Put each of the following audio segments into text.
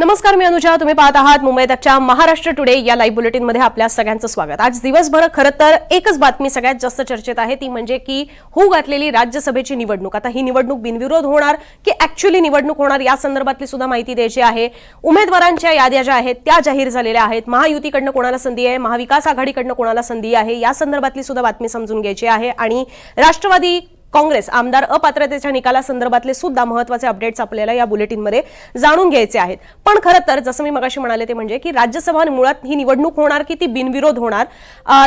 नमस्कार मी अनुजा. तुम्ही पाहत आहात मुंबई तकच्या महाराष्ट्र टुडे या लाईव्ह बुलेटिनमध्ये आपल्या सगळ्यांचं स्वागत. आज दिवसभर खरं तर एकच बातमी सगळ्यात जास्त चर्चेत आहे ती म्हणजे की होऊ घातलेली राज्यसभेची निवडणूक. आता ही निवडणूक बिनविरोध होणार की ऍक्च्युली निवडणूक होणार या संदर्भातली सुद्धा माहिती द्यायची आहे. उमेदवारांच्या याद्या ज्या आहेत त्या जाहीर झालेल्या आहेत. महायुतीकडनं कोणाला संधी आहे? महाविकास आघाडीकडनं कोणाला संधी आहे? या संदर्भातली सुद्धा बातमी समजून घ्यायची आहे. आणि राष्ट्रवादी काँग्रेस आमदार अपात्रतेच्या निकालासंदर्भातले सुद्धा महत्त्वाचे अपडेट्स आपल्याला या बुलेटिनमध्ये जाणून घ्यायचे आहेत. पण खरं तर जसं मी मगाशी म्हणाले ते म्हणजे की राज्यसभा मुळात ही निवडणूक होणार की ती बिनविरोध होणार?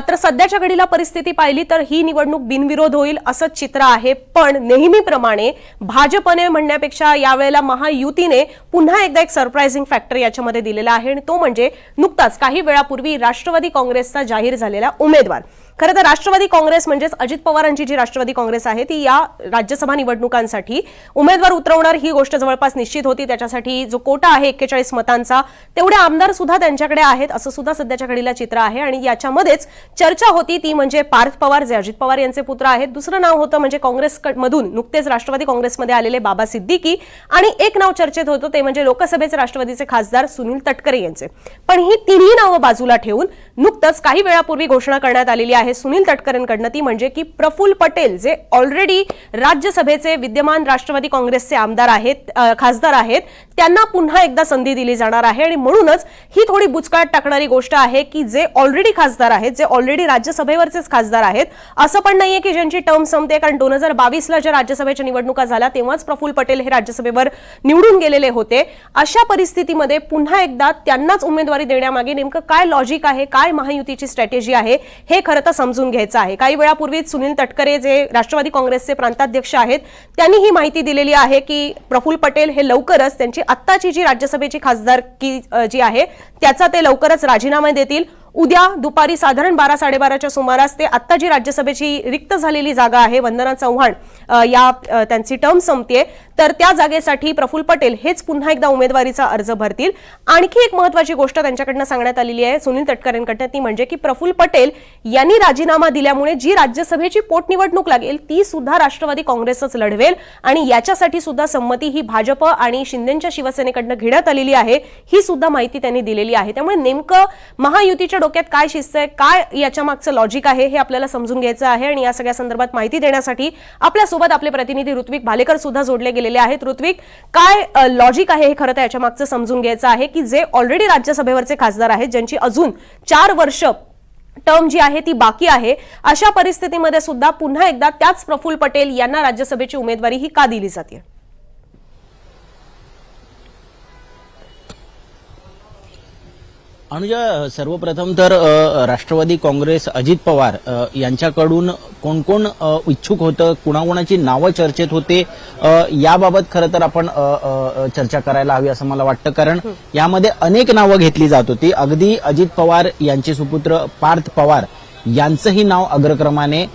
तर सध्याच्या घडीला परिस्थिती पाहिली तर ही निवडणूक बिनविरोध होईल असं चित्र आहे. पण नेहमीप्रमाणे भाजपने म्हणण्यापेक्षा यावेळेला महायुतीने पुन्हा एकदा एक सरप्राइझिंग फॅक्टर याच्यामध्ये दिलेला आहे. आणि तो म्हणजे नुकताच काही वेळापूर्वी राष्ट्रवादी काँग्रेसचा जाहीर झालेला उमेदवार. खरं तर राष्ट्रवादी काँग्रेस म्हणजेच अजित पवारांची जी राष्ट्रवादी काँग्रेस आहे ती या राज्यसभा निवडणुकांसाठी उमेदवार उतरवणार ही गोष्ट जवळपास निश्चित होती. त्याच्यासाठी जो कोटा आहे एक्केचाळीस मतांचा तेवढे आमदार सुद्धा त्यांच्याकडे आहेत असं सुद्धा सध्याच्या घडीला चित्र आहे आणि याच्यामध्येच चर्चा होती ती म्हणजे पार्थ पवार जे अजित पवार यांचे पुत्र आहेत. दुसरं नाव होतं म्हणजे काँग्रेस मधून नुकतेच राष्ट्रवादी काँग्रेसमध्ये आलेले बाबा सिद्दीकी आणि एक नाव चर्चेत होतं ते म्हणजे लोकसभेचे राष्ट्रवादीचे खासदार सुनील तटकरे यांचे. पण ही तिन्ही नावं बाजूला ठेवून नुकतंच काही वेळापूर्वी घोषणा करण्यात आलेली आहे. सुनील तटकरेंकडनं ती म्हणजे की प्रफुल पटेल जे ऑलरेडी राज्यसभेचे विद्यमान राष्ट्रवादी काँग्रेसचे आमदार आहेत खासदार आहेत त्यांना पुन्हा एकदा संधी दिली जाणार आहे आणि म्हणूनच ही थोडी बुचकाट टाकणारी गोष्ट आहे की जे ऑलरेडी खासदार आहेत जे ऑलरेडी राज्यसभेवरचेच खासदार आहेत असं पण नाहीये की ज्यांची टर्म संपते. कारण दोन हजार बावीसला ज्या राज्यसभेच्या निवडणुका झाल्या तेव्हाच प्रफुल पटेल हे राज्यसभेवर निवडून गेलेले होते. अशा परिस्थितीमध्ये पुन्हा एकदा त्यांनाच उमेदवारी देण्यामागे नेमकं काय लॉजिक आहे काय महायुतीची स्ट्रॅटेजी आहे हे खरं तर समजून घ्यायचं आहे. काही वेळापूर्वीच सुनील तटकरे जे राष्ट्रवादी काँग्रेसचे प्रांताध्यक्ष आहेत त्यांनी ही माहिती दिलेली आहे की प्रफुल्ल पटेल हे लवकरच त्यांची आत्ताची जी राज्यसभेची खासदारकी जी आहे त्याचा ते लवकरच राजीनामा देतील. उद्या दुपारी साधारण बारा साडेबाराच्या सुमारास ते आत्ता जी राज्यसभेची रिक्त झालेली जागा आहे वंदना चव्हाण या त्यांची टर्म संपते तर त्या जागेसाठी प्रफुल्ल पटेल हेच पुन्हा एकदा उमेदवारीचा अर्ज भरतील. आणखी एक महत्वाची गोष्ट त्यांच्याकडनं सांगण्यात आलेली आहे सुनील तटकरेंकडनं ती म्हणजे की प्रफुल्ल पटेल यांनी राजीनामा दिल्यामुळे जी राज्यसभेची पोटनिवडणूक लागेल ती सुद्धा राष्ट्रवादी काँग्रेसच लढवेल आणि याच्यासाठी सुद्धा संमती ही भाजप आणि शिंदेच्या शिवसेनेकडनं घेण्यात आलेली आहे ही सुद्धा माहिती त्यांनी दिलेली आहे. त्यामुळे नेमकं महायुतीच्या डोक्यात काय शिस्त आहे काय याच्या मागचं लॉजिक आहे हे आपल्याला समजून घ्यायचं आहे आणि या सगळ्या संदर्भात माहिती देण्यासाठी आपल्यासोबत आपले प्रतिनिधी ऋत्विक भालेकर सुद्धा जोडले गेलेले आहेत. ऋत्विक काय लॉजिक आहे हे खरं तर याच्या मागचं समजून घ्यायचं आहे की जे ऑलरेडी राज्यसभेवरचे खासदार आहेत ज्यांची अजून चार वर्ष टर्म जी आहे ती बाकी आहे अशा परिस्थितीमध्ये सुद्धा पुन्हा एकदा त्याच प्रफुल्ल पटेल यांना राज्यसभेची उमेदवारी ही का दिली जाते अनुजा सर्वप्रथम तर राष्ट्रवादी काँग्रेस अजित पवार यांच्याकडून कोण कोण इच्छुक होतं कुणाकुणाची नावं चर्चेत होते याबाबत खरं तर आपण चर्चा करायला हवी असं मला वाटतं. कारण यामध्ये अनेक नावं घेतली जात होती. अगदी अजित पवार यांचे सुपुत्र पार्थ पवार यांचंही नाव अग्रक्रमाने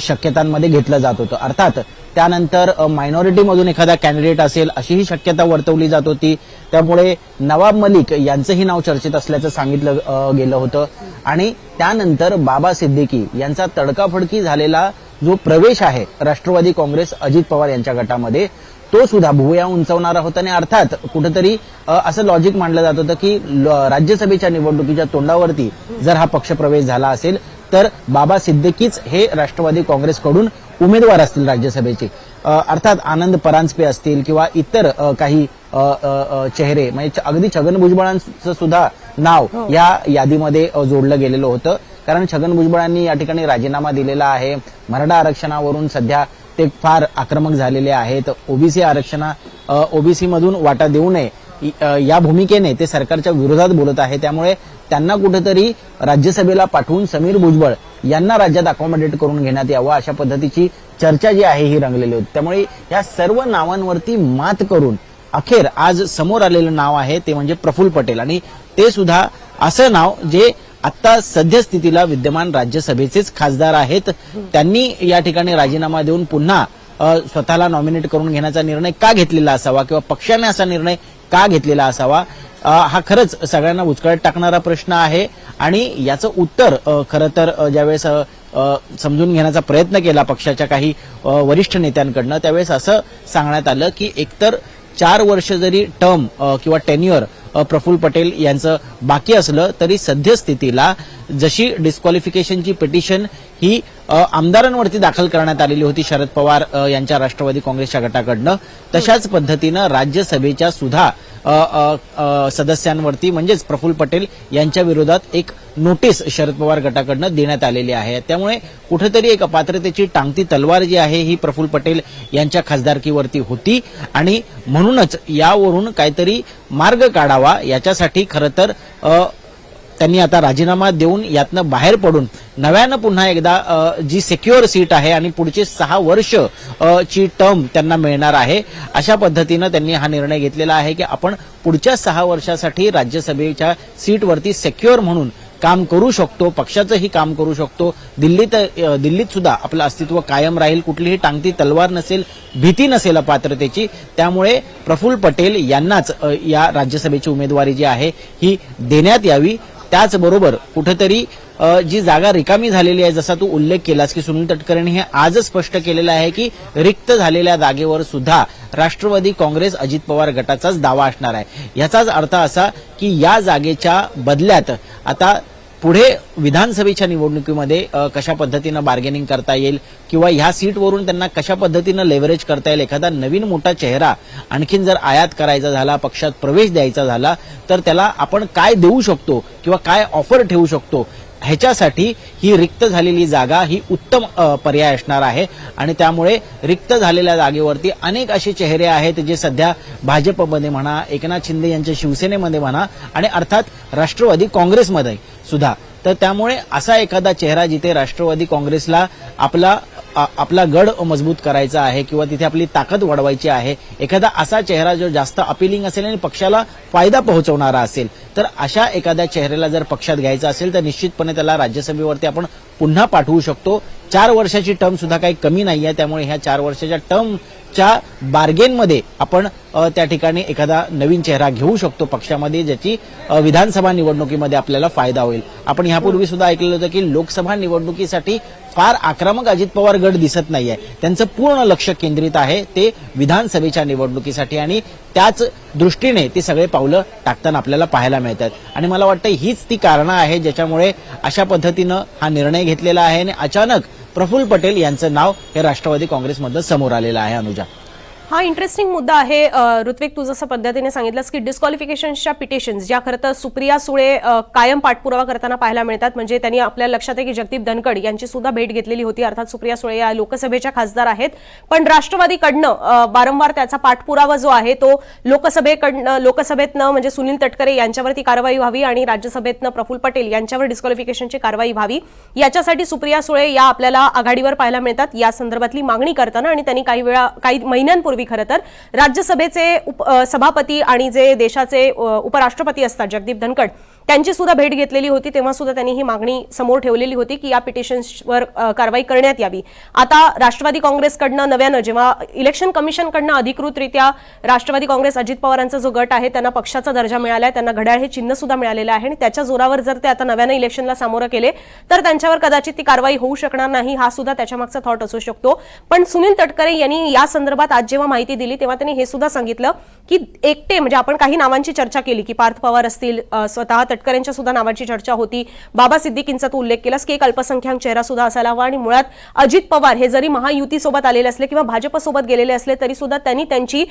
शक्यतांमध्ये घेतलं जात होतं. अर्थात त्यानंतर मायनॉरिटीमधून एखादा कॅन्डिडेट असेल अशीही शक्यता वर्तवली जात होती. त्यामुळे नवाब मलिक यांचंही नाव चर्चेत असल्याचं सांगितलं गेलं होतं. आणि त्यानंतर बाबा सिद्दीकी यांचा तडकाफडकी झालेला जो प्रवेश आहे राष्ट्रवादी काँग्रेस अजित पवार यांच्या गटामध्ये तो सुद्धा भुवया उंचावणारा होता. आणि अर्थात कुठेतरी असं लॉजिक मांडलं जात होतं की ल- राज्यसभेच्या निवडणुकीच्या तोंडावरती जर हा पक्ष प्रवेश झाला असेल तर बाबा सिद्दीकीच हे राष्ट्रवादी काँग्रेसकडून उमेदवार असतील राज्यसभेचे. अर्थात आनंद परांजपे असतील किंवा इतर काही चेहरे म्हणजे अगदी छगन भुजबळांचं सुद्धा नाव या यादीमध्ये जोडलं गेलेलं होतं. कारण छगन भुजबळांनी या ठिकाणी राजीनामा दिलेला आहे. मराठा आरक्षणावरून सध्या ते फार आक्रमक झालेले आहेत. ओबीसी आरक्षणा ओबीसी मधून वाटा देऊ नये. या भूमिकेने ते सरकारच्या विरोधात बोलत आहे. त्यामुळे त्यांना कुठेतरी राज्यसभेला पाठवून समीर भुजबळ यांना राज्यात अकोमोडेट करून घेण्यात यावं अशा पद्धतीची चर्चा जी आहे ही रंगलेली होती. त्यामुळे या सर्व नावांवरती मात करून अखेर आज समोर आलेलं नाव आहे ते म्हणजे प्रफुल्ल पटेल. आणि ते सुद्धा असं नाव जे आता सद्यस्थितीला विद्यमान राज्यसभेचेच खासदार आहेत त्यांनी या ठिकाणी राजीनामा देऊन पुन्हा स्वतःला नॉमिनेट करून घेण्याचा निर्णय का घेतलेला असावा किंवा पक्षाने असा निर्णय का घेतलेला असावा हा खरंच सगळ्यांना उचकळत टाकणारा प्रश्न आहे. आणि याचं उत्तर खरं तर ज्यावेळेस समजून घेण्याचा प्रयत्न केला पक्षाच्या काही वरिष्ठ नेत्यांकडनं त्यावेळेस असं सांगण्यात आलं की एकतर चार वर्ष जरी टर्म किंवा टेन्युअर प्रफुल्ल पटेल यांचं बाकी असलं तरी सद्यस्थितीला जशी डिस्क्वालिफिकेशनची पिटिशन ही आमदारांवरती दाखल करण्यात आलेली होती शरद पवार यांच्या राष्ट्रवादी काँग्रेसच्या गटाकडनं. तशाच पद्धतीनं राज्यसभेच्या सुद्धा सदस्यांवरती म्हणजेच प्रफुल्ल पटेल यांच्या विरोधात एक नोटीस शरद पवार गटाकडनं देण्यात आलेली आहे. त्यामुळे कुठेतरी एक अपात्रतेची टांगती तलवार जी आहे ही प्रफुल्ल पटेल यांच्या खासदारकीवरती होती. आणि म्हणूनच यावरून काहीतरी मार्ग काढावा याच्यासाठी खरं तर त्यांनी आता राजीनामा देऊन यातनं बाहेर पडून नव्यानं पुन्हा एकदा जी सेक्युअर सीट आहे आणि पुढचे सहा वर्ष ची टर्म त्यांना मिळणार आहे अशा पद्धतीनं त्यांनी हा निर्णय घेतलेला आहे की आपण पुढच्या सहा वर्षासाठी राज्यसभेच्या सीटवरती सेक्युअर म्हणून काम करू शकतो पक्षाचंही काम करू शकतो. दिल्लीत दिल्लीत सुद्धा आपलं अस्तित्व कायम राहील कुठलीही टांगती तलवार नसेल भीती नसेल अपात्रतेची. त्यामुळे प्रफुल्ल पटेल यांनाच या राज्यसभेची उमेदवारी जी आहे ही देण्यात यावी. त्याचबरोबर कुठेतरी जी जागा रिकामी झालेली आहे जसा तू उल्लेख केलास की सुनील तटकरेंनी हे आजच स्पष्ट केलेलं आहे की रिक्त झालेल्या जागेवर सुद्धा राष्ट्रवादी काँग्रेस अजित पवार गटाचाच दावा असणार आहे. याचाच अर्थ असा की या जागेच्या बदल्यात आता पुढे विधानसभेच्या निवडणुकीमध्ये कशा पद्धतीनं बार्गेनिंग करता येईल किंवा ह्या सीटवरून त्यांना कशा पद्धतीनं लेव्हरेज करता येईल? एखादा नवीन मोठा चेहरा आणखीन जर आयात करायचा झाला पक्षात प्रवेश द्यायचा झाला तर त्याला आपण काय देऊ शकतो किंवा काय ऑफर ठेवू शकतो? ह्याच्यासाठी ही रिक्त झालेली जागा ही उत्तम पर्याय असणार आहे. आणि त्यामुळे रिक्त झालेल्या जागेवरती अनेक असे चेहरे आहेत जे सध्या भाजपमध्ये म्हणा एकनाथ शिंदे यांच्या शिवसेनेमध्ये म्हणा आणि अर्थात राष्ट्रवादी काँग्रेसमध्ये सुद्धा. तर त्यामुळे असा एखादा चेहरा जिथे राष्ट्रवादी काँग्रेसला आपला आपला गड मजबूत करायचा आहे किंवा तिथे आपली ताकद वाढवायची आहे एखादा असा चेहरा जो जास्त अपिलिंग असेल आणि पक्षाला फायदा पोहोचवणारा असेल तर अशा एखाद्या चेहऱ्याला जर पक्षात घ्यायचा असेल तर निश्चितपणे त्याला राज्यसभेवरती आपण पुन्हा पाठवू शकतो. चार वर्षाची टर्म सुद्धा काही कमी नाही आहे त्यामुळे ह्या चार वर्षाच्या च्या बार्गेनमध्ये आपण त्या ठिकाणी एखादा नवीन चेहरा घेऊ शकतो पक्षामध्ये ज्याची विधानसभा निवडणुकीमध्ये आपल्याला फायदा होईल. आपण ह्यापूर्वी सुद्धा ऐकलेलं होतं की लोकसभा निवडणुकीसाठी फार आक्रमक अजित पवार गट दिसत नाहीये. त्यांचं पूर्ण लक्ष केंद्रित आहे ते विधानसभेच्या निवडणुकीसाठी आणि त्याच दृष्टीने ते सगळे पावलं टाकताना आपल्याला पाहायला मिळतात. आणि मला वाटतं हीच ती कारणं आहे ज्याच्यामुळे अशा पद्धतीनं हा निर्णय घेतलेला आहे आणि अचानक प्रफुल्ल पटेल यांचं नाव हे राष्ट्रवादी काँग्रेसमधनं समोर आलेलं आहे अनुजा. हा इंटरेस्टिंग मुद्दा आहे. ऋत्विक तू जसं पद्धतीने सांगितलंस की डिस्क्वालिफिकेशनच्या पिटिशन्स ज्या खरं तर सुप्रिया सुळे कायम पाठपुरावा करताना पाहायला मिळतात. म्हणजे त्यांनी आपल्या लक्षात आहे की जगदीप धनकड यांची सुद्धा भेट घेतलेली होती. अर्थात सुप्रिया सुळे या लोकसभेच्या खासदार आहेत. पण राष्ट्रवादीकडनं वारंवार त्याचा पाठपुरावा जो आहे तो लोकसभेकडनं लोकसभेतनं म्हणजे सुनील तटकरे यांच्यावरती कारवाई व्हावी आणि राज्यसभेतनं प्रफुल्ल पटेल यांच्यावर डिस्क्वालिफिकेशनची कारवाई व्हावी. याच्यासाठी सुप्रिया सुळे या आपल्याला आघाडीवर पाहायला मिळतात. या संदर्भातली मागणी करताना आणि त्यांनी काही वेळा काही महिन्यांपूर्वी खरं तर राज्यसभेचे उप सभापती आणि जे देशाचे उपराष्ट्रपती असतात जगदीप धनखड त्यांची सुद्धा भेट घेतलेली होती तेव्हा सुद्धा त्यांनी ही मागणी समोर ठेवलेली होती की या पिटिशन्सवर कारवाई करण्यात यावी. आता राष्ट्रवादी काँग्रेसकडनं नव्यानं जेव्हा इलेक्शन कमिशनकडनं अधिकृतरित्या राष्ट्रवादी काँग्रेस अजित पवारांचा जो गट आहे त्यांना पक्षाचा दर्जा मिळाला आहे त्यांना घड्याळ हे चिन्ह सुद्धा मिळालेलं आहे आणि त्याच्या जोरावर जर ते आता नव्यानं इलेक्शनला सामोरं केले तर त्यांच्यावर कदाचित ती कारवाई होऊ शकणार नाही हा सुद्धा त्याच्यामागचा थॉट असू शकतो. पण सुनील तटकरे यांनी या संदर्भात आज जेव्हा माहिती दिली तेव्हा त्यांनी हे सुद्धा सांगितलं की एकटे म्हणजे आपण काही नावांची चर्चा केली की पार्थ पवार असतील स्वतः तटकरेंच्या सुद्धा नावाची चर्चा होती. बाबा सिद्दीकींचा तू उल्लेख केलास की एक अल्पसंख्याक चेहरा सुद्धा असायला हवा आणि मुळात अजित पवार हे जरी महायुतीसोबत आलेले असले किंवा भाजपसोबत गेलेले असले तरी सुद्धा त्यांनी त्यांची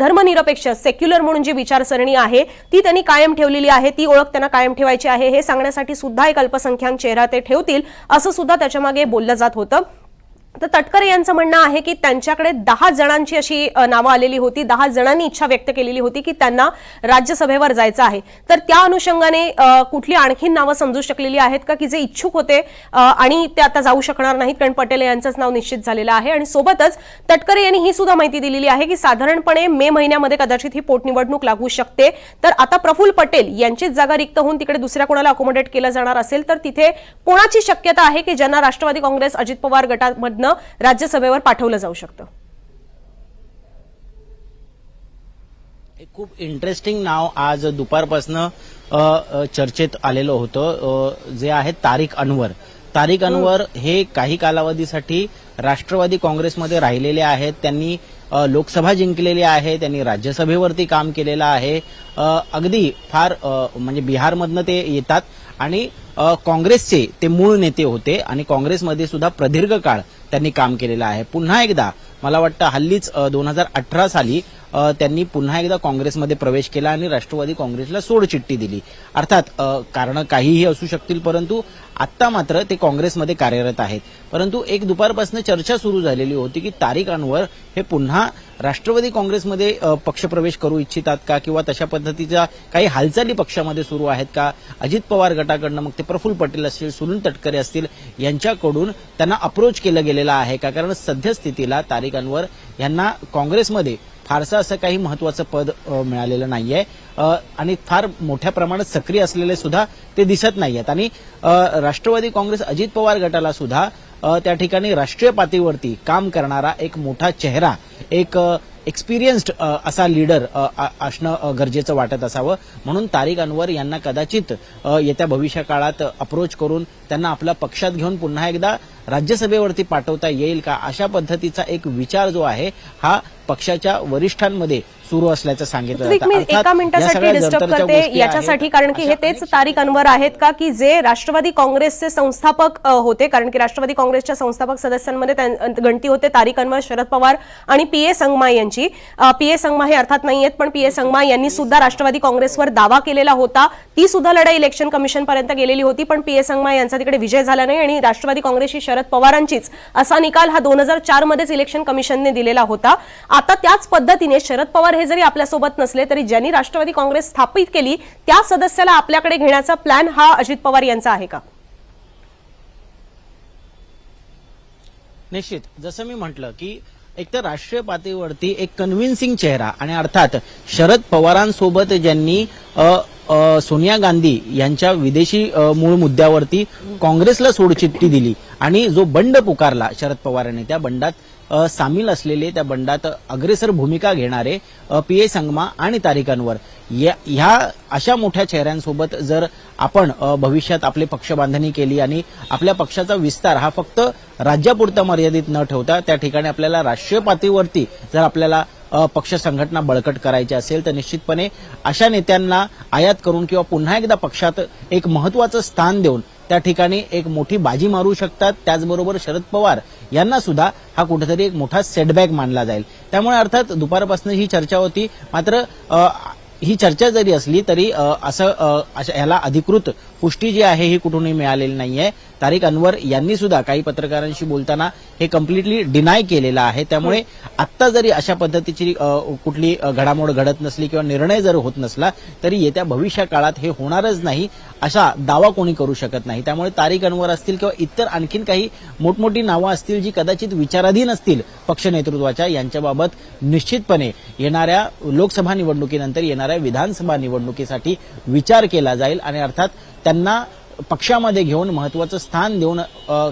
धर्मनिरपेक्ष सेक्युलर म्हणून जी विचारसरणी आहे ती त्यांनी कायम ठेवलेली आहे. ती ओळख त्यांना कायम ठेवायची आहे. हे सांगण्यासाठी सुद्धा एक अल्पसंख्याक चेहरा ते ठेवतील असं सुद्धा त्याच्यामागे बोललं जात होतं. तर तटकरे यांचं म्हणणं आहे की त्यांच्याकडे दहा जणांची अशी नावं आलेली होती दहा जणांनी इच्छा व्यक्त केलेली होती की त्यांना राज्यसभेवर जायचं आहे. तर त्या अनुषंगाने कुठली आणखी नावं समजू शकलेली आहेत का? की जे इच्छुक होते आणि ते आता जाऊ शकणार नाहीत? कारण पटेल यांचंच नाव निश्चित झालेलं आहे. आणि सोबतच तटकरे यांनी ही सुद्धा माहिती दिलेली आहे की साधारणपणे मे महिन्यामध्ये कदाचित ही पोटनिवडणूक लागू शकते. तर आता प्रफुल्ल पटेल यांचीच जागा रिक्त होऊन तिकडे दुसऱ्या कोणाला अकोमोडेट केलं जाणार असेल तर तिथे कोणाची शक्यता आहे की ज्यांना राष्ट्रवादी काँग्रेस अजित पवार गटामध्ये गटामधनं राज्यसभेवर पाठवलं जाऊ शकतं. एक खूप इंटरेस्टिंग नाव आज दुपारपासनं चर्चेत आलेलं होतं. जे आहे तारिक अनवर. तारिक अनवर हे काही कालावधीसाठी राष्ट्रवादी काँग्रेसमध्ये राहिलेले आहेत. त्यांनी लोकसभा जिंकलेली आहे. त्यांनी राज्यसभेवरती काम केलेलं आहे. अगदी फार म्हणजे बिहारमधनं ते येतात. आणि काँग्रेसचे ते मूळ नेते होते. आणि काँग्रेसमध्ये सुद्धा प्रदीर्घ काळ त्यांनी काम केलेलं आहे. पुन्हा एकदा मला वाटतं हल्लीच दोन हजार अठरा साली त्यांनी पुन्हा एकदा काँग्रेसमध्ये प्रवेश केला आणि राष्ट्रवादी काँग्रेसला सोडचिठ्ठी दिली. अर्थात कारण कारणं काहीही असू शकतील परंतु आत्ता मात्र ते काँग्रेसमध्ये कार्यरत आहेत. परंतु एक दुपारपासून चर्चा सुरू झालेली होती की तारिकांवर अनवर हे पुन्हा राष्ट्रवादी काँग्रेसमध्ये पक्षप्रवेश करू इच्छितात का किंवा तशा पद्धतीच्या काही हालचाली पक्षामध्ये सुरू आहेत का? अजित पवार गटाकडनं मग ते प्रफुल्ल पटेल असतील सुनील तटकरे असतील यांच्याकडून त्यांना अप्रोच केलं गेलेलं आहे का? कारण सद्यस्थितीला तारिकांवर अनवर यांना काँग्रेसमध्ये फारसं असं काही महत्वाचं पद मिळालेलं नाहीये. आणि फार मोठ्या प्रमाणात सक्रिय असलेले सुद्धा ते दिसत नाहीयेत. आणि राष्ट्रवादी काँग्रेस अजित पवार गटाला सुद्धा त्या ठिकाणी राष्ट्रीय पातळीवरती काम करणारा एक मोठा चेहरा एक एक्सपिरियन्स्ड असा लीडर असणं गरजेचं वाटत असावं. म्हणून तारिक अनवर यांना कदाचित येत्या भविष्यकाळात अप्रोच करून त्यांना आपल्या पक्षात घेऊन पुन्हा एकदा राज्यसभेवरती पाठवता येईल का? अशा पद्धतीचा एक विचार जो आहे हा पक्षाच्या वरिष्ठांमध्ये सुरू असल्याचं सांगितलं एका मिनिटासाठी डिस्टर्ब करते. याच्यासाठी कारण की हे तेच तारिक अनवर आहेत का की जे राष्ट्रवादी काँग्रेसचे संस्थापक होते. कारण की राष्ट्रवादी काँग्रेसच्या संस्थापक सदस्यांमध्ये गणती होते. तारिक अनवर शरद पवार आणि पी ए संगमा यांची. पी ए संगमा हे अर्थात नाही आहेत पण पी ए संगमा यांनी सुद्धा राष्ट्रवादी काँग्रेसवर दावा केलेला होता. ती सुद्धा लढाई इलेक्शन कमिशन पर्यंत गेलेली होती पण पी ए संगमा यांचा तिकडे विजय झाला नाही आणि राष्ट्रवादी काँग्रेसची शरद पवारांचीच असा निकाल हा दोन हजार चार मध्येच इलेक्शन कमिशनने दिलेला होता. आता त्याच पद्धतीने शरद पवार हे जरी आपल्यासोबत नसले तरी ज्यांनी राष्ट्रवादी काँग्रेस स्थापित केली त्या सदस्याला आपल्याकडे घेण्याचा प्लॅन हा अजित पवार यांचा आहे का? निश्चित. जसं मी म्हटलं की एक तर राष्ट्रीय पातळीवरती एक कन्व्हिन्सिंग चेहरा आणि अर्थात शरद पवारांसोबत ज्यांनी सोनिया गांधी यांच्या विदेशी मूळ मुद्द्यावरती काँग्रेसला सोडचिठ्ठी दिली आणि जो बंड पुकारला शरद पवारांनी त्या बंडात सामील असलेले त्या बंडात अग्रेसर भूमिका घेणारे पी ए संगमा आणि तारिकांवर. या ह्या अशा मोठ्या चेहऱ्यांसोबत जर आपण भविष्यात आपली पक्षबांधणी केली आणि आपल्या पक्षाचा विस्तार हा फक्त राज्यापुरता मर्यादित न ठेवता त्या ठिकाणी आपल्याला राष्ट्रीय पातळीवरती जर आपल्याला पक्ष संघटना बळकट करायची असेल तर निश्चितपणे अशा नेत्यांना आयात करून किंवा पुन्हा एकदा पक्षात एक महत्वाचं स्थान देऊन त्या ठिकाणी एक मोठी बाजी मारू शकतात. त्याचबरोबर शरद पवार यांना सुद्धा हा कुठेतरी एक मोठा सेटबॅक मानला जाईल. त्यामुळे अर्थात दुपारपासून ही चर्चा होती. मात्र ही चर्चा जरी असली तरी असं अशा- ह्याला अधिकृत पुष्टी जी आहे ही कुठूनही मिळालेली नाहीये. तारिक अनवर यांनी सुद्धा काही पत्रकारांशी बोलताना हे कम्प्लिटली डिनाय केलेलं आहे. त्यामुळे आत्ता जरी अशा पद्धतीची कुठली घडामोड घडत नसली किंवा निर्णय जर होत नसला तरी येत्या भविष्य काळात हे होणारच नाही असा दावा कोणी करू शकत नाही. त्यामुळे तारिक अनवर असतील किंवा इतर आणखीन काही मोठमोठी नावं असतील जी कदाचित विचाराधीन असतील पक्ष नेतृत्वाच्या यांच्याबाबत निश्चितपणे येणाऱ्या लोकसभा निवडणुकीनंतर येणाऱ्या विधानसभा निवडणुकीसाठी विचार केला जाईल आणि अर्थात त्यांना पक्षामध्ये घेऊन महत्वाचं स्थान देऊन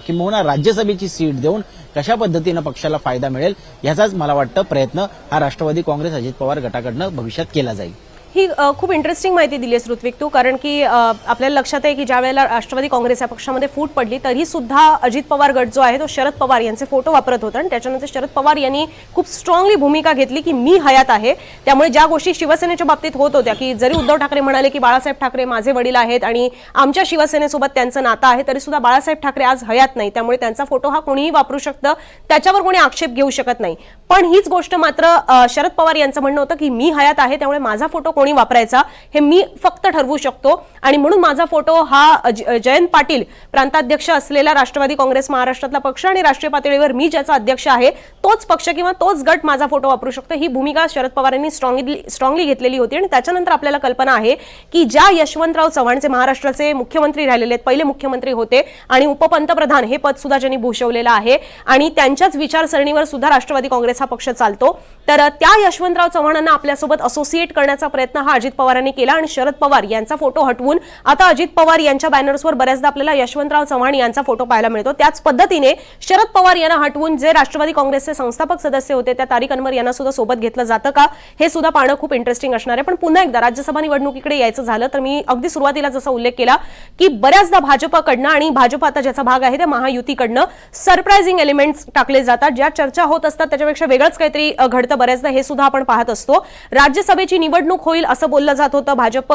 किंबहुना राज्यसभेची सीट देऊन कशा पद्धतीनं पक्षाला फायदा मिळेल याचाच मला वाटतं प्रयत्न हा राष्ट्रवादी काँग्रेस अजित पवार गटाकडनं भविष्यात केला जाईल. ही खूप इंटरेस्टिंग माहिती दिली आहेस ऋत्विक तू कारण की आपल्याला लक्षात आहे की ज्या वेळेला राष्ट्रवादी काँग्रेस या पक्षामध्ये फूट पडली तरी सुद्धा अजित पवार गट जो आहे तो शरद पवार यांचे फोटो वापरत होता. आणि त्याच्यानंतर शरद पवार यांनी खूप स्ट्रॉंगली भूमिका घेतली की मी हयात आहे. त्यामुळे ज्या गोष्टी शिवसेनेच्या बाबतीत होत होत्या की जरी उद्धव ठाकरे म्हणाले की बाळासाहेब ठाकरे माझे वडील आहेत आणि आमच्या शिवसेनेसोबत त्यांचं नातं आहे तरी सुद्धा बाळासाहेब ठाकरे आज हयात नाही. त्यामुळे त्यांचा फोटो हा कोणीही वापरू शकतं. त्याच्यावर कोणी आक्षेप घेऊ शकत नाही. पण हीच गोष्ट मात्र शरद पवार यांचं म्हणणं होतं की मी हयात आहे त्यामुळे माझा फोटो कोणी वापरायचा हे मी फक्त ठरवू शकतो. आणि म्हणून माझा फोटो हा जयंत पाटील प्रांताध्यक्ष असलेला राष्ट्रवादी काँग्रेस महाराष्ट्रातला पक्ष आणि राष्ट्रीय पातळीवर मी ज्याचा अध्यक्ष आहे तोच पक्ष किंवा तोच गट माझा फोटो वापरू शकतो. ही भूमिका शरद पवार यांनी स्ट्रॉंगली स्ट्रॉंगली घेतलेली होती. आणि त्याच्यानंतर आपल्याला कल्पना आहे की ज्या यशवंतराव चव्हाणचे महाराष्ट्राचे मुख्यमंत्री राहिलेले आहेत पहिले मुख्यमंत्री होते आणि उपपंतप्रधान हे पद सुद्धा ज्यांनी भूषवलेलं आहे आणि त्यांच्याच विचारसरणीवर सुद्धा राष्ट्रवादी काँग्रेस हा पक्ष चालतो. तर त्या यशवंतराव चव्हाणांना आपल्यासोबत असोसिएट करण्याचा प्रयत्न प्रयत्न हा अजित पवारांनी केला आणि शरद पवार यांचा फोटो हटवून आता अजित पवार यांच्या बॅनर्सवर बऱ्याचदा आपल्याला यशवंतराव चव्हाण यांचा फोटो पाहायला मिळतो. त्याच पद्धतीने शरद पवार यांना हटवून जे राष्ट्रवादी काँग्रेसचे संस्थापक सदस्य होते त्या तारिक अनवर यांना सुद्धा सोबत घेतलं जातं का? हे सुद्धा पाहणं खूप इंटरेस्टिंग असणार आहे. पण पुन्हा एकदा राज्यसभा निवडणुकीकडे यायचं झालं तर मी अगदी सुरुवातीला जसा उल्लेख केला की बऱ्याचदा भाजपकडनं आणि भाजप आता ज्याचा भाग आहे त्या महायुतीकडनं सरप्राइझिंग एलिमेंट्स टाकले जातात. ज्या चर्चा होत असतात त्याच्यापेक्षा वेगळंच काहीतरी घडतं बऱ्याचदा हे सुद्धा आपण पाहत असतो. राज्यसभेची निवडणूक होईल असं बोललं जात होतं भाजप.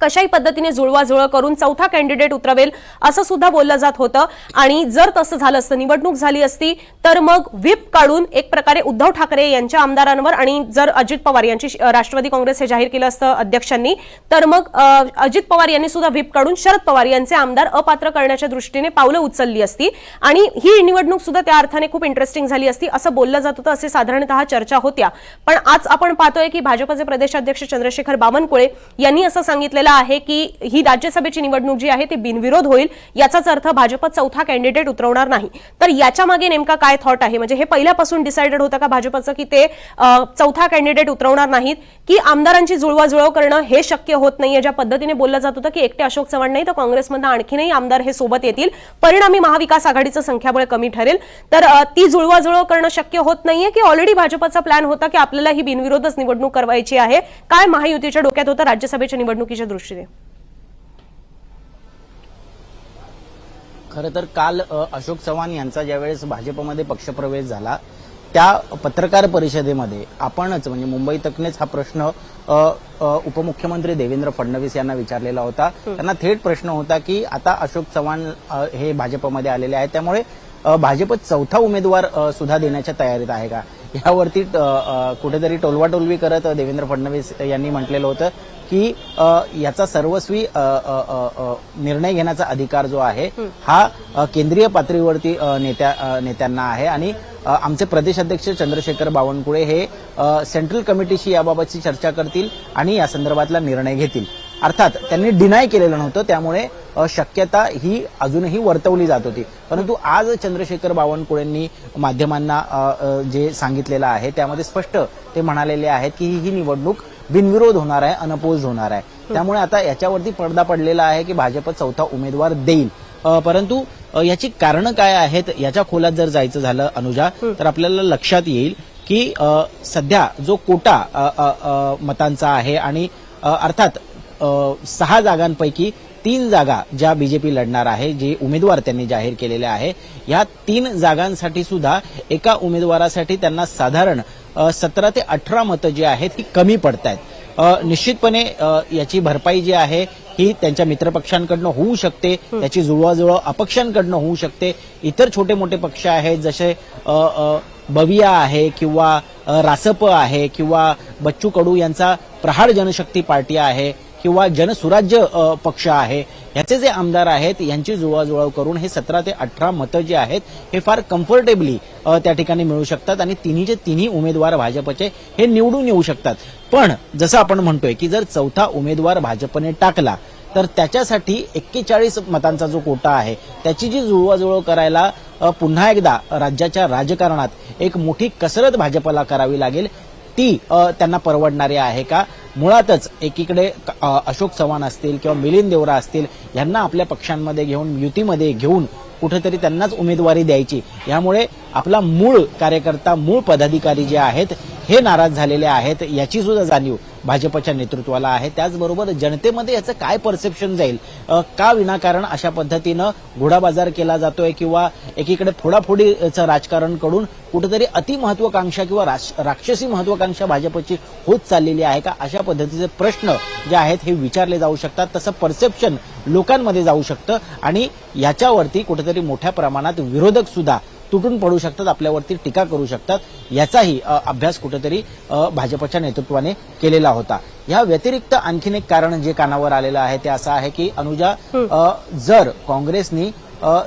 कशाही पद्धतीने जुळवाजुळव करून चौथा कॅन्डिडेट उतरवेल असं सुद्धा बोललं जात होतं. आणि जर तसं झालं असतं निवडणूक झाली असती तर मग व्हीप काढून एक प्रकारे उद्धव ठाकरे यांच्या आमदारांवर आणि जर अजित पवार यांची राष्ट्रवादी काँग्रेस हे जाहीर केलं असतं अध्यक्षांनी तर मग अजित पवार यांनी सुद्धा व्हीप काढून शरद पवार यांचे आमदार अपात्र करण्याच्या दृष्टीने पावलं उचलली असती. आणि ही निवडणूक सुद्धा त्या अर्थाने खूप इंटरेस्टिंग झाली असती असं बोललं जात होतं असे साधारणतः चर्चा होत्या. पण आज आपण पाहतोय की भाजपचे प्रदेशाध्यक्ष चंद्रशेखर बावनकुळे यांनी असं सांगितलेलं आहे की ही राज्यसभेची निवडणूक जी आहे ती बिनविरोध होईल याचाच अर्थ भाजप चौथा कॅन्डिडेट उतरवणार नाही. तर याच्या मागे नेमका काय थॉट आहे? म्हणजे हे पहिल्यापासून डिसाइडेड होतं का भाजपचं की ते चौथा कॅन्डिडेट उतरवणार नाहीत की आमदारांची जुळवाजुळव करणं हे शक्य होत नाहीये? ज्या पद्धतीने बोललं जात होतं की एकटे अशोक चव्हाण नाही तर काँग्रेसमधनं आणखीनही आमदार हे सोबत येतील. परिणामी महाविकास आघाडीचं संख्याबळ कमी ठरेल. तर ती जुळवाजुळव करणं शक्य होत नाहीये की ऑलरेडी भाजपचा प्लॅन होता की आपल्याला ही बिनविरोधच निवडणूक करवायची आहे? काय महायुतीच्या डोक्यात होतं राज्यसभेच्या निवडणुकीच्या दृष्टीने. खरं तर काल अशोक चव्हाण यांचा ज्यावेळेस भाजपमध्ये पक्षप्रवेश झाला त्या पत्रकार परिषदेमध्ये आपणच म्हणजे मुंबई तकनेच हा प्रश्न उपमुख्यमंत्री देवेंद्र फडणवीस यांना विचारलेला होता. त्यांना थेट प्रश्न होता की आता अशोक चव्हाण हे भाजपमध्ये आलेले आहेत त्यामुळे भाजप चौथा उमेदवार सुद्धा देण्याच्या तयारीत आहे का? यावरती कुठेतरी टोलवाटोलवी करत देवेंद्र फडणवीस यांनी म्हटलेलं होतं की याचा सर्वस्वी निर्णय घेण्याचा अधिकार जो आहे हा केंद्रीय पातळीवरती नेत्या नेत्यांना आहे. आणि आमचे प्रदेशाध्यक्ष चंद्रशेखर बावनकुळे हे सेंट्रल कमिटीशी याबाबतची चर्चा करतील आणि या संदर्भातला निर्णय घेतील. अर्थात त्यांनी डिनाय केलेलं नव्हतं त्यामुळे शक्यता ही अजूनही वर्तवली जात होती. परंतु आज चंद्रशेखर बावनकुळेंनी माध्यमांना जे सांगितलेलं आहे त्यामध्ये स्पष्ट ते म्हणालेले आहेत की ही निवडणूक बिनविरोध होणार आहे अनपोज होणार आहे. त्यामुळे आता याच्यावरती पडदा पडलेला आहे की भाजप चौथा उमेदवार देईल. परंतु याची कारणं काय आहेत याच्या खोलात जर जायचं झालं अनुजा तर आपल्याला लक्षात येईल की सध्या जो कोटा मतांचा आहे आणि अर्थात सहा जागांपैकी तीन जागा ज्या बीजेपी लढणार आहे जे उमेदवार त्यांनी जाहीर केलेले आहे या तीन जागांसाठी सुद्धा एका उमेदवारासाठी त्यांना साधारण सतरा ते अठरा मतं जी आहेत ती कमी पडत आहेत निश्चितपणे याची भरपाई जी आहे ही त्यांच्या मित्रपक्षांकडनं होऊ शकते त्याची जुळवाजुळव अपक्षांकडनं होऊ शकते. इतर छोटे मोठे पक्ष आहेत जसे बविया आहे किंवा रासप आहे किंवा बच्चू कडू यांचा प्रहार जनशक्ती पार्टी आहे. किंवा जनसुराज्य पक्ष आहे ह्याचे जे आमदार आहेत यांची जुळवाजुळव करून हे सतरा ते अठरा मतं जे आहेत हे फार कम्फर्टेबली त्या ठिकाणी मिळू शकतात आणि तिन्हीचे तिन्ही उमेदवार भाजपचे हे निवडून येऊ शकतात. पण जसं आपण म्हणतोय की जर चौथा उमेदवार भाजपने टाकला तर त्याच्यासाठी एक्केचाळीस मतांचा जो कोटा आहे त्याची जी जुळवाजुळव करायला पुन्हा एकदा राज्याच्या राजकारणात एक मोठी कसरत भाजपला करावी लागेल ती त्यांना परवडणारी आहे का? मुळातच एकीकडे अशोक चव्हाण असतील किंवा मिलिंद देवरा असतील यांना आपल्या पक्षांमध्ये घेऊन युतीमध्ये घेऊन कुठेतरी त्यांनाच उमेदवारी द्यायची. यामुळे आपला मूळ कार्यकर्ता मूळ पदाधिकारी जे आहेत हे नाराज झालेले आहेत याची सुद्धा जाणीव भाजपच्या नेतृत्वाला आहे. त्याचबरोबर जनतेमध्ये याचं काय परसेप्शन जाईल? का विनाकारण अशा पद्धतीनं घोडाबाजार केला जातोय किंवा एकीकडे फोडाफोडीचं राजकारणकडून कुठेतरी अतिमहत्वाकांक्षा किंवा राक्षसी महत्वाकांक्षा भाजपची होत चाललेली आहे का? अशा पद्धतीचे प्रश्न जे आहेत हे विचारले जाऊ शकतात. तसं परसेप्शन लोकांमध्ये जाऊ शकतं आणि याच्यावरती कुठेतरी मोठ्या प्रमाणात विरोधक सुद्धा तुटून पडू शकतात आपल्यावरती टीका करू शकतात याचाही अभ्यास कुठेतरी भाजपच्या नेतृत्वाने केलेला होता. या व्यतिरिक्त आणखीन एक कारण जे कानावर आलेलं आहे ते असं आहे की अनुजा जर काँग्रेसनी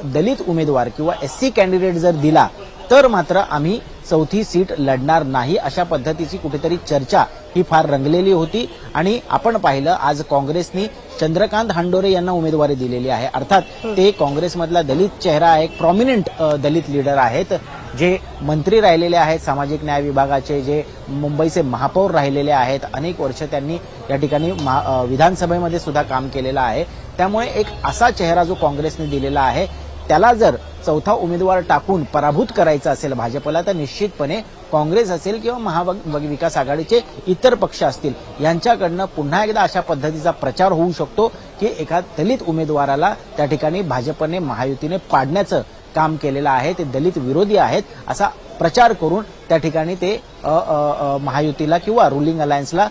दलित उमेदवार किंवा एससी कॅन्डिडेट जर दिला तर मात्र आम्ही चौथी सीट लढणार नाही अशा पद्धतीची कुठेतरी चर्चा ही फार रंगलेली होती. आणि आपण पाहिलं आज काँग्रेसनी चंद्रकांत हांडोरे यांना उमेदवारी दिलेली आहे. अर्थात ते काँग्रेसमधला दलित चेहरा आहे एक प्रॉमिनंट दलित लीडर आहेत जे मंत्री राहिलेले आहेत सामाजिक न्याय विभागाचे जे मुंबईचे महापौर राहिलेले आहेत. अनेक वर्ष त्यांनी या ठिकाणी महा- विधानसभेमध्ये सुद्धा काम केलेलं आहे. त्यामुळे एक असा चेहरा जो काँग्रेसने दिलेला आहे त्याला जर चौथा उमेदवार टाकून पराभूत करायचा असेल भाजपला तर निश्चितपणे काँग्रेस असेल किंवा महाविकास आघाडीचे इतर पक्ष असतील यांच्याकडनं पुन्हा एकदा अशा पद्धतीचा प्रचार होऊ शकतो की एका दलित उमेदवाराला त्या ठिकाणी भाजपने महायुतीने पाडण्याचं काम केलेलं आहे ते दलित विरोधी आहेत असा प्रचार करून त्या ठिकाणी ते महायुतीला किंवा रुलिंग अलायन्सला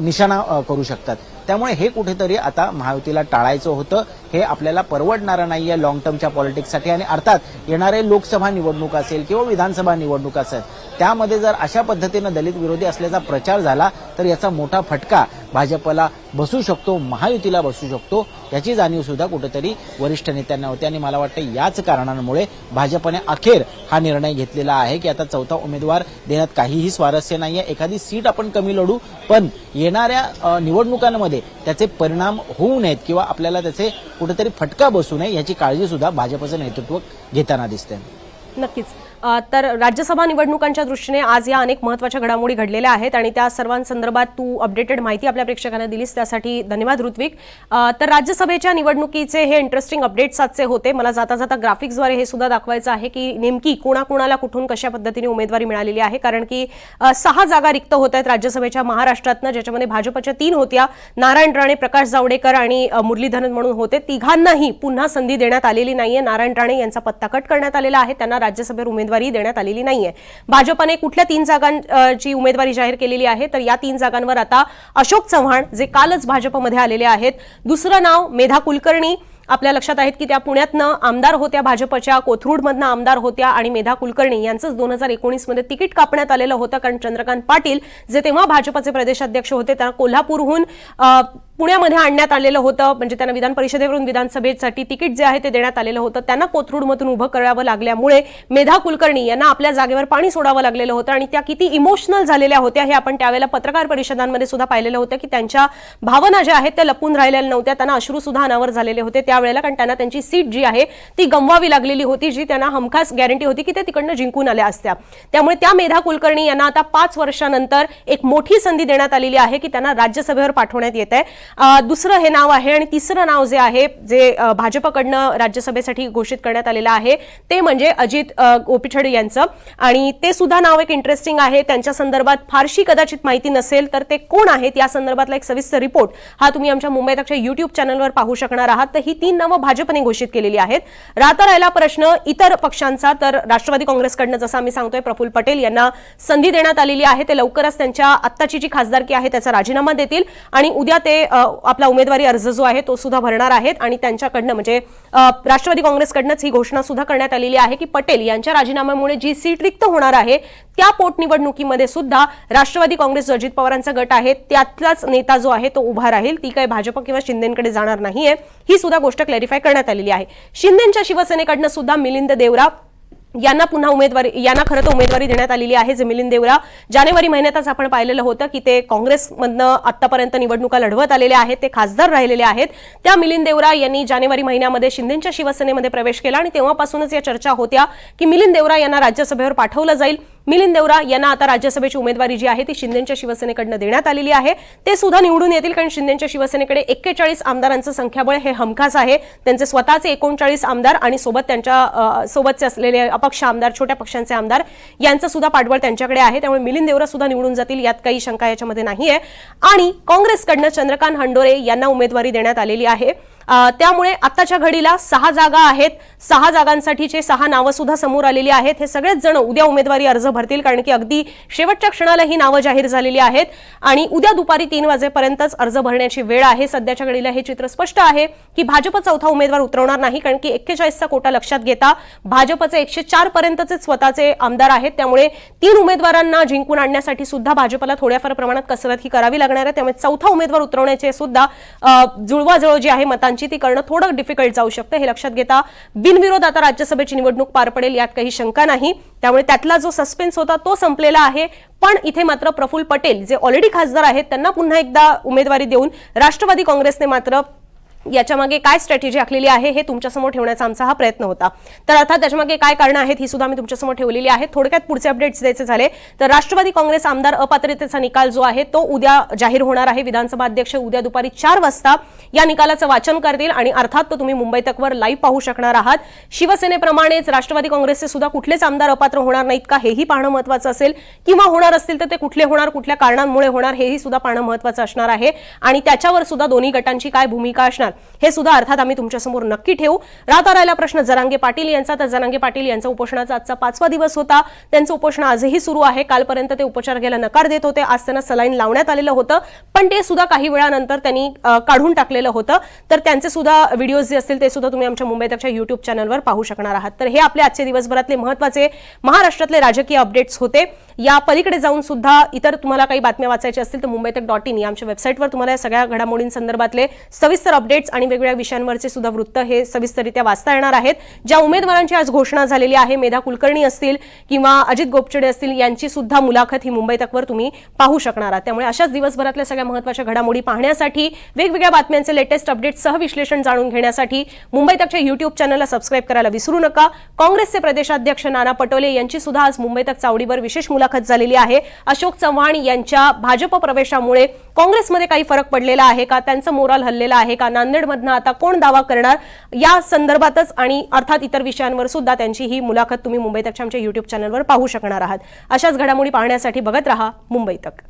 निशाणा करू शकतात. त्यामुळे हे कुठेतरी आता महायुतीला टाळायचं होतं. हे आपल्याला परवडणारं नाही आहे लॉंग टर्मच्या पॉलिटिक्ससाठी आणि अर्थात येणारे लोकसभा निवडणूक असेल किंवा विधानसभा निवडणूक असेल त्यामध्ये जर अशा पद्धतीनं दलित विरोधी असल्याचा प्रचार झाला तर याचा मोठा फटका भाजपला बसू शकतो महायुतीला बसू शकतो याची जाणीव सुद्धा कुठेतरी वरिष्ठ नेत्यांना होती. आणि मला वाटतं याच कारणांमुळे भाजपने अखेर हा निर्णय घेतलेला आहे की आता चौथा उमेदवार देण्यात काहीही स्वारस्य नाहीये. एखादी सीट आपण कमी लढू पण येणाऱ्या निवडणुकांमध्ये त्याचे परिणाम होऊ नयेत किंवा आपल्याला त्याचे कुठेतरी फटका बसू नये याची काळजी सुद्धा भाजपचं नेतृत्व घेताना दिसते नक्कीच. तर राज्यसभा निवडणुकांच्या दृष्टीने आज या अनेक महत्त्वाच्या घडामोडी घडलेल्या आहेत आणि त्या सर्वांसंदर्भात तू अपडेटेड माहिती आपल्या प्रेक्षकांना दिलीस. त्यासाठी धन्यवाद ऋत्विक. तर राज्यसभेच्या निवडणुकीचे हे इंटरेस्टिंग अपडेट्स आजचे होते. मला जाता जाता ग्राफिक्सद्वारे हे सुद्धा दाखवायचं आहे की नेमकी कोणाकोणाला कुठून कशा पद्धतीने उमेदवारी मिळालेली आहे. कारण की सहा जागा रिक्त होत आहेत राज्यसभेच्या महाराष्ट्रातनं ज्याच्यामध्ये भाजपच्या तीन होत्या. नारायण राणे प्रकाश जावडेकर आणि मुरलीधरन म्हणून होते. तिघांनाही पुन्हा संधी देण्यात आलेली नाहीये. नारायण राणे यांचा पत्ता कट करण्यात आलेला आहे. त्यांना राज्यसभेत उमेदवार देण्यात आलेली नाहीये. भाजपने कुठल्या तीन जागांची उमेदवारी जाहीर केलेली आहे? तर या तीन जागांवर आता अशोक चव्हाण जे कालच भाजपमध्ये आलेले आहेत दुसरं नाव मेधा कुलकर्णी आपल्या लक्षात आहेत की त्या पुण्यातनं आमदार होत्या भाजपच्या कोथरूडमधनं आमदार होत्या आणि मेधा कुलकर्णी यांचंच दोन हजार एकोणीसमध्ये तिकीट कापण्यात आलेलं होतं. कारण चंद्रकांत पाटील जे तेव्हा भाजपचे प्रदेशाध्यक्ष होते त्यांना कोल्हापूरहून पुण्यामध्ये आणण्यात आलेलं होतं. म्हणजे त्यांना विधान परिषदेवरून विधानसभेसाठी तिकीट जे आहे ते देण्यात आलेलं होतं. त्यांना कोथरूडमधून उभं करावं लागल्यामुळे मेधा कुलकर्णी यांना आपल्या जागेवर पाणी सोडावं लागलेलं होतं आणि त्या किती इमोशनल झालेल्या होत्या हे आपण त्यावेळेला पत्रकार परिषदांमध्ये सुद्धा पाहिलेलं होतं की त्यांच्या भावना ज्या आहेत त्या लपून राहिलेल्या नव्हत्या. त्यांना अश्रू सुद्धा अनावर झालेले होते. त्या त्यावेळेला कारण त्यांना त्यांची सीट जी आहे ती गमवावी लागलेली होती जी त्यांना हमखास गॅरंटी होती की ते तिकडनं जिंकून आल्या असत्या. त्यामुळे त्या मेधा कुलकर्णी यांना आता पाच वर्षानंतर एक मोठी संधी देण्यात आलेली आहे की त्यांना राज्यसभेवर पाठवण्यात येत आहे दुसरं हे नाव आहे आणि तिसरं नाव जे आहे जे भाजपकडनं राज्यसभेसाठी घोषित करण्यात आलेलं आहे ते म्हणजे अजित गोपीछड यांचं. आणि ते सुद्धा नाव एक इंटरेस्टिंग आहे. त्यांच्या संदर्भात फारशी कदाचित माहिती नसेल तर ते कोण आहेत? या संदर्भातला एक सविस्तर रिपोर्ट हा तुम्ही आमच्या मुंबई तकच्या युट्यूब चॅनलवर पाहू शकणार आहात. तर ही तीन नावं भाजपने घोषित केलेली आहेत. राहता राहिला प्रश्न इतर पक्षांचा तर राष्ट्रवादी काँग्रेसकडनं जसं आम्ही सांगतोय प्रफुल्ल पटेल यांना संधी देण्यात आलेली आहे. ते लवकरच त्यांच्या आत्ताची जी खासदारकी आहे त्याचा राजीनामा देतील. आणि उद्या ते आपला उमेदवारी अर्ज जो आहे तो सुद्धा भरणार आहेत. आणि त्यांच्याकडनं म्हणजे राष्ट्रवादी काँग्रेसकडनंच ही घोषणा सुद्धा करण्यात आलेली आहे की पटेल यांच्या राजीनाम्यामुळे जी सीट रिक्त होणार आहे त्या पोटनिवडणुकीमध्ये सुद्धा राष्ट्रवादी काँग्रेस अजित पवारांचा गट आहे. त्यातलाच नेता जो आहे तो उभा राहील. ती काही भाजप किंवा शिंदेकडे जाणार नाहीये. ही सुद्धा गोष्ट क्लॅरिफाय करण्यात आलेली आहे. शिंदेच्या शिवसेनेकडनं सुद्धा मिलिंद देवरा यांना पुन्हा उमेदवारी यांना खरं तर उमेदवारी देण्यात आलेली आहे जे मिलिंद देवरा जानेवारी महिन्यातच आपण पाहिलेलं होतं की ते काँग्रेसमधनं आतापर्यंत निवडणुका लढवत आलेले आहेत ते खासदार राहिलेले आहेत. त्या मिलिंद देवरा यांनी जानेवारी महिन्यामध्ये शिंदेच्या शिवसेनेमध्ये प्रवेश केला आणि तेव्हापासूनच या चर्चा होत्या की मिलिंद देवरा यांना राज्यसभेवर पाठवलं जाईल. मिलिंद देवरा यांना आता राज्यसभेची उमेदवारी जी आहे ती शिंदेच्या शिवसेनेकडनं देण्यात आलेली आहे. ते सुद्धा निवडून येतील कारण शिंदेच्या शिवसेनेकडे एक्केचाळीस आमदारांचं संख्याबळ हे हमखास आहे. त्यांचे स्वतःचे एकोणचाळीस आमदार आणि सोबत त्यांच्या सोबतचे असलेले अपक्ष आमदार छोट्या पक्षांचे आमदार यांचं सुद्धा पाठबळ त्यांच्याकडे आहे. त्यामुळे मिलिंद देवरा सुद्धा निवडून जातील यात काही शंका याच्यामध्ये नाहीये. आणि काँग्रेसकडनं चंद्रकांत हंडोरे यांना उमेदवारी देण्यात आलेली आहे. त्यामुळे आताच्या घडीला सहा जागा आहेत. सहा जागांसाठीचे सहा नावं सुद्धा समोर आलेली आहेत. हे सगळेच जण उद्या उमेदवारी अर्ज भरतील कारण की अगदी शेवटच्या क्षणाला ही नावं जाहीर झालेली आहेत. आणि उद्या दुपारी तीन वाजेपर्यंतच अर्ज भरण्याची वेळ आहे. सध्याच्या घडीला हे चित्र स्पष्ट आहे की भाजप चौथा उमेदवार उतरवणार नाही कारण की एक्केचाळीसचा कोटा लक्षात घेता भाजपचे एकशे चार पर्यंतचे स्वतःचे आमदार आहेत. त्यामुळे तीन उमेदवारांना जिंकून आणण्यासाठी सुद्धा भाजपला थोड्याफार प्रमाणात कसरत ही करावी लागणार आहे. त्यामुळे चौथा उमेदवार उतरवण्याचे सुद्धा जुळवाजुळव जी आहे मतांची मतांची ती करणं थोडं डिफिकल्ट जाऊ शकतं. हे लक्षात घेता बिनविरोध आता राज्यसभेची निवडणूक पार पडेल यात काही शंका नाही. त्यामुळे त्यातला जो सस्पेन्स होता तो संपलेला आहे. पण इथे मात्र प्रफुल्ल पटेल जे ऑलरेडी खासदार आहेत त्यांना पुन्हा एकदा उमेदवारी देऊन राष्ट्रवादी काँग्रेसने मात्र याच्या मागे काय स्ट्रॅटेजी आखलेली आहे हे तुमच्यासमोर ठेवण्याचा आमचा हा प्रयत्न होता. तर अर्थात त्याच्यामागे काय कारणं आहेत ही सुद्धा मी तुमच्यासमोर ठेवलेली आहेत थोडक्यात पुढचे अपडेट्स द्यायचे झाले. तर राष्ट्रवादी काँग्रेस आमदार अपात्रतेचा निकाल जो आहे तो उद्या जाहीर होणार आहे. विधानसभा अध्यक्ष उद्या दुपारी चार वाजता या निकालाचं वाचन करतील आणि अर्थात तो तुम्ही मुंबई तकवर लाईव्ह पाहू शकणार आहात. शिवसेनेप्रमाणेच राष्ट्रवादी काँग्रेसचे सुद्धा कुठलेच आमदार अपात्र होणार नाहीत का हेही पाहणं महत्वाचं असेल. किंवा होणार असतील तर ते कुठले होणार कुठल्या कारणांमुळे होणार हेही सुद्धा पाहणं महत्वाचं असणार आहे. आणि त्याच्यावर सुद्धा दोन्ही गटांची काय भूमिका असणार हे सुद्धा अर्थात आम्ही तुमच्यासमोर नक्की ठेवू. राहता राहिला प्रश्न जरांगे पाटील यांचा तर जरांगे पाटील यांचा उपोषणाचा आजचा पाचवा दिवस होता. त्यांचं उपोषण आजही सुरू आहे. कालपर्यंत ते उपचार घ्यायला नकार देत होते. आज त्यांना सलाईन लावण्यात आलेलं होतं. पण ते सुद्धा काही वेळानंतर त्यांनी काढून टाकलेलं होतं. तर त्यांचे सुद्धा व्हिडिओज जे असतील ते सुद्धा तुम्ही आमच्या मुंबईतच्या युट्यूब चॅनलवर पाहू शकणार आहात. तर हे आपले आजचे दिवसभरातले महत्त्वाचे महाराष्ट्रातले राजकीय अपडेट्स होते. या पलीकडे जाऊन सुद्धा इतर तुम्हाला काही बातम्या वाचायच्या असतील तर मुंबई तक डॉट इन या आमच्या वेबसाईटवर तुम्हाला या सगळ्या घडामोडींसंदर्भातले सविस्तर अपडेट्स आणि वेगवेगळ्या विषयांवरचे सुद्धा वृत्त हे सविस्तररित्या वाचता येणार आहेत. ज्या उमेदवारांची आज घोषणा झालेली आहे मेधा कुलकर्णी असतील किंवा अजित गोपचडे असतील यांची सुद्धा मुलाखत ही मुंबई तकवर तुम्ही पाहू शकणार आहात. त्यामुळे अशाच दिवसभरातल्या सगळ्या महत्त्वाच्या घडामोडी पाहण्यासाठी वेगवेगळ्या बातम्यांचे लेटेस्ट अपडेट विश्लेषण जाणून घेण्यासाठी मुंबई तकच्या युट्यूब चॅनलला सबस्क्राईब करायला विसरू नका. काँग्रेसचे प्रदेशाध्यक्ष नाना पटोले यांची सुद्धा आज मुंबई तक चावडीवर विशेष मुलाखत झालेली आहे. अशोक चव्हाण यांच्या भाजप प्रवेशामुळे काँग्रेसमध्ये काही फरक पडलेला आहे का? त्यांचं मोराल हल्लेलं आहे का? नांदेडमधनं आता कोण दावा करणार या संदर्भातच आणि अर्थात इतर विषयांवर सुद्धा त्यांची ही मुलाखत तुम्ही मुंबई तकच्या आमच्या युट्यूब चॅनलवर पाहू शकणार आहात. अशाच घडामोडी पाहण्यासाठी बघत रहा मुंबई तक.